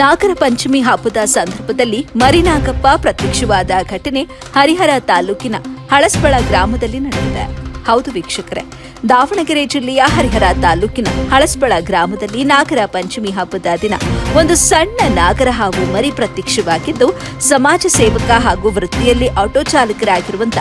ನಾಗರ ಪಂಚಮಿ ಹಬ್ಬದ ಸಂದರ್ಭದಲ್ಲಿ ಮರಿನಾಗಪ್ಪ ಪ್ರತ್ಯಕ್ಷವಾದ ಘಟನೆ ಹರಿಹರ ತಾಲೂಕಿನ ಹಳಸ್ಬಳ ಗ್ರಾಮದಲ್ಲಿ ನಡೆದಿದೆ. ಹೌದು ವೀಕ್ಷಕರೇ, ದಾವಣಗೆರೆ ಜಿಲ್ಲೆಯ ಹರಿಹರ ತಾಲೂಕಿನ ಹಳಸ್ಬಳ ಗ್ರಾಮದಲ್ಲಿ ನಾಗರ ಪಂಚಮಿ ಹಬ್ಬದ ದಿನ ಒಂದು ಸಣ್ಣ ನಾಗರ ಹಾವು ಮರಿ ಪ್ರತ್ಯಕ್ಷವಾಗಿದ್ದು, ಸಮಾಜ ಸೇವಕ ಹಾಗೂ ವೃತ್ತಿಯಲ್ಲಿ ಆಟೋ ಚಾಲಕರಾಗಿರುವಂತ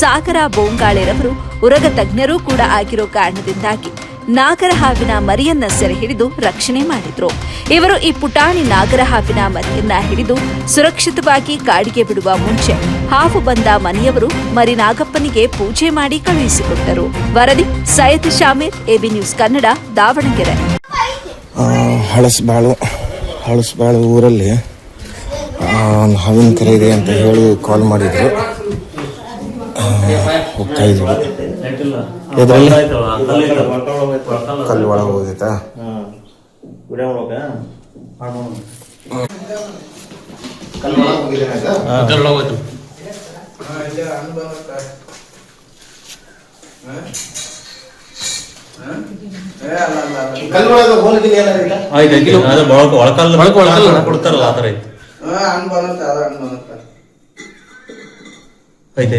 ಸಾಗರ ಬೋಂಗಾಳೆರವರು, ಉರಗ ತಜ್ಞರೂ ಕೂಡ ಆಗಿರೋ ಕಾರಣದಿಂದಾಗಿ ನಾಗರ ಹಾವಿನ ಮರಿಯನ್ನ ಸೆರೆ ಹಿಡಿದು ರಕ್ಷಣೆ ಮಾಡಿದ್ರು. ಇವರು ಈ ಪುಟಾಣಿ ನಾಗರ ಹಾವಿನ ಮರಿಯನ್ನ ಹಿಡಿದು ಸುರಕ್ಷಿತವಾಗಿ ಕಾಡಿಗೆ ಬಿಡುವ ಮುಂಚೆ ಹಾವು ಬಂದ ಮನೆಯವರು ಮರಿ ನಾಗಪ್ಪನಿಗೆ ಪೂಜೆ ಮಾಡಿ ಕಳುಹಿಸಿಕೊಟ್ಟರು. ವರದಿ ಸೈಯದ್ ಶಾಮೀರ್, ಎಬಿ ನ್ಯೂಸ್ ಕನ್ನಡ, ದಾವಣಗೆರೆ. ಹಳಸ್ಬಾಳು ಊರಲ್ಲಿ ಒಂದು ಹಾವಿನ ಕರೆ ಇದೆ ಅಂತ ಹೇಳಿ ಕಾಲ್ ಮಾಡಿದ್ರು. ಹೋಗ್ತಾ ಇದ್ವಿ. ಎದ್ರಲ್ಲಿ? ಕಲ್ಲು ಒಳಗೆ ಹೋಗೈತಾ ಕಲ್ಲು ಒಳಗೆ ಹೋಲಿಗೆ ಏನಾರ ಆಯ್ತು ಅಕ್ಕಿಲು ಅದು ಮೊಳಕ ಒಳಕಲ್ ಕೊಡ್ತಾರಲ್ಲ ಆ ಥರ ಐತಿ ಐತೆ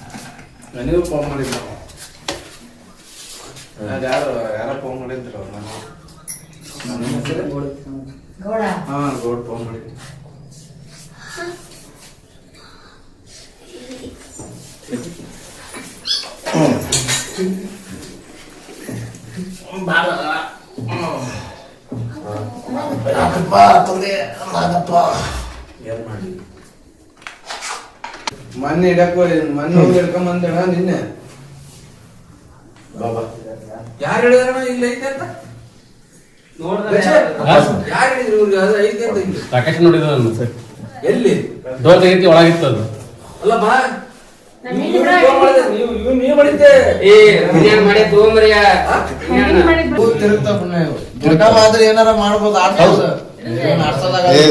ನನಗೂ ಫೋನ್ ಮಾಡಿದ್ರು ಅದ್ ಯಾರು ಯಾರೋ ಫೋನ್ ಮಾಡಿದ್ರು ಅವ್ರು ನನಗೆ. ಹಾ ಗೌಡ್ ಫೋನ್ ಮಾಡಿದ್ರು ಯಾಕಪ್ಪ ತಂದೆ ನಾಗಪ್ಪ ಏನ್ ಮಾಡಿ ಮೊನ್ನೆ ಇಡಕ್ ಮೊನ್ನೆ ಹೋಗಿ ಹಿಡ್ಕೊಂಡ್ ಬಂದೇಣ ನಿನ್ನೆ. ಬಾಬಾ. ಯಾರು ಹೇಳಿದ್ರಣ ಇಲ್ಲ ಐತೆ ಅಂತ? ಯಾರು? ಹೇಳಿದ್ರು ಇವ್ರಿಗೆ ಅದು ಐತೆ ಅಂತ ರಾಕೇಶ್ ನೋಡಿದ ನಾನು ಎಲ್ಲಿ? ಡೋರ್ ತೆಗಿತಿ ಒಳಗಿತ್ತು ಅದು. ಅಲ್ಲ ಬಾ.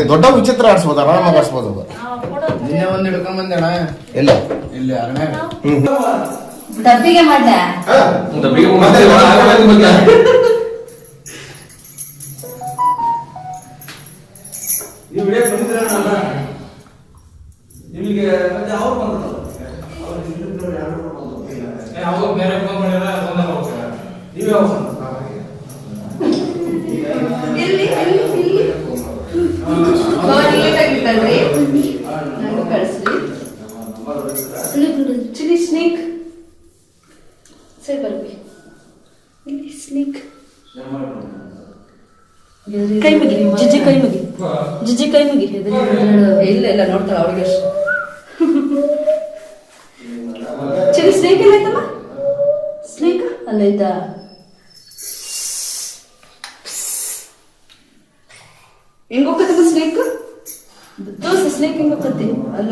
ದೊಡ್ಡ ವಿಚಿತ್ರ ಆಡ್ಸ್ಬೋದು ಆರಾಮಾಗಿ ಆಡ್ಸ್ಬೋದು. ನಿನ್ನೆ ಒಂದ್ ಹಿಡ್ಕೊಂಡ್ ಬಂದೇಣ ಎಲ್ಲ? ಇಲ್ಲಿ ಅರಣ್ಯಾಗ ಡಬ್ಬಿಗೆ ಮಾಡ್ದೆ. ನೀವು ವಿಡಿಯೋ ಬಂದಿದ್ರಣ್ಣ ನಿಮಗೆ ಮತ್ತೆ ಅವ್ರು ಬಂದ್ರು? ಅವ್ರು ಬೇರೆ ಫೋನ್ ಮಾಡಿದ್ರೆ ನೀವೇ ಚಿಲ್ಲಿ ಸ್ನೇಕ್ ಸರಿ ಬರ್ಬಿ ಇಲ್ಲಿ ಸ್ನೇಕ್ ಕೈ ಮುಗಿ ಜಿಜ್ಜಿ ಕೈ ಮುಗಿ ಜಿಜ್ಜಿ ಕೈ ಮುಗಿ ಇಲ್ಲ ಇಲ್ಲ ನೋಡ್ತಾಳ ಅವಳಿಗೆ ಅಷ್ಟು ಚಿಲ್ಲಿ ಸ್ನೇಕ್ ಎಲ್ಲ ಆಯ್ತಮ್ಮ ಸ್ನೇಕ್ ಅಲ್ಲೈತಾ ಹೆಂಗ್ ಹೋಗತ್ತಮ್ಮ ಸ್ನೇಕ್ ದೋಸೆ ಸ್ನೇಕ್ ಹೆಂಗ್ ಹೋಗತ್ತೆ ಅಲ್ಲಿ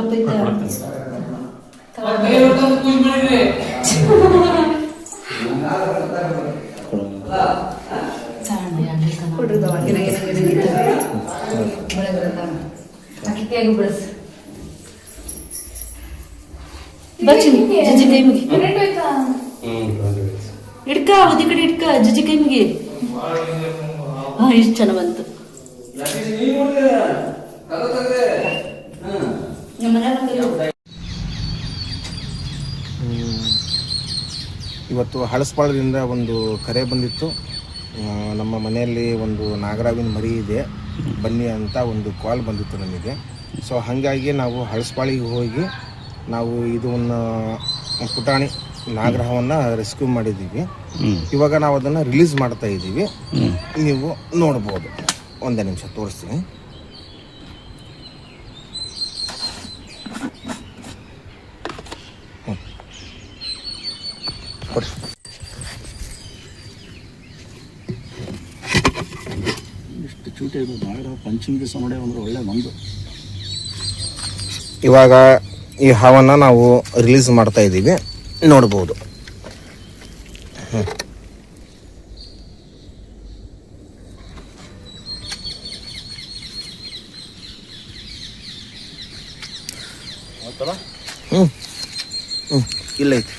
ಹಿಡ್ಕ ಉದಿ ಕಡೆ ಹಿಡ್ಕ ಜಜ್ಜಿ ಕೈ ಮುಗಿ ಹಾ ಇಷ್ಟು ಚೆನ್ನ ಬಂತು. ನಮ್ಮ ಇವತ್ತು ಹಳಸ್ಪಾಳದಿಂದ ಒಂದು ಕರೆ ಬಂದಿತ್ತು. ನಮ್ಮ ಮನೆಯಲ್ಲಿ ಒಂದು ನಾಗರಾವಿನ ಮರಿ ಇದೆ. ಬನ್ನಿ ಅಂತ ಒಂದು ಕಾಲ್ ಬಂದಿತ್ತು ನಮಗೆ. ಸೊ ಹಾಗಾಗಿ ನಾವು ಹಳಸ್ಪಾಳಿಗೆ ಹೋಗಿ ನಾವು ಇದನ್ನು ಪುಟಾಣಿ ನಾಗರಹವನ್ನು ರೆಸ್ಕ್ಯೂ ಮಾಡಿದ್ದೀವಿ. ಇವಾಗ ನಾವು ಅದನ್ನು ರಿಲೀಸ್ ಮಾಡ್ತಾ ಇದ್ದೀವಿ. ನೀವು ನೋಡ್ಬೋದು. ಒಂದೇ ನಿಮಿಷ ತೋರಿಸ್ತೀನಿ. ಚೂಟಿ ಇದು ಭಾಳ ಪಂಚಮಿ ದಿವಸ ನೋಡಿ ಅಂದ್ರೆ ಒಳ್ಳೆ ಬಂದು ಇವಾಗ ಈ ಹಾವನ್ನು ನಾವು ರಿಲೀಸ್ ಮಾಡ್ತಾ ಇದ್ದೀವಿ. ನೋಡ್ಬೋದು. ಹ್ಞೂ ಹ್ಞೂ ಇಲ್ಲ ಐತಿ.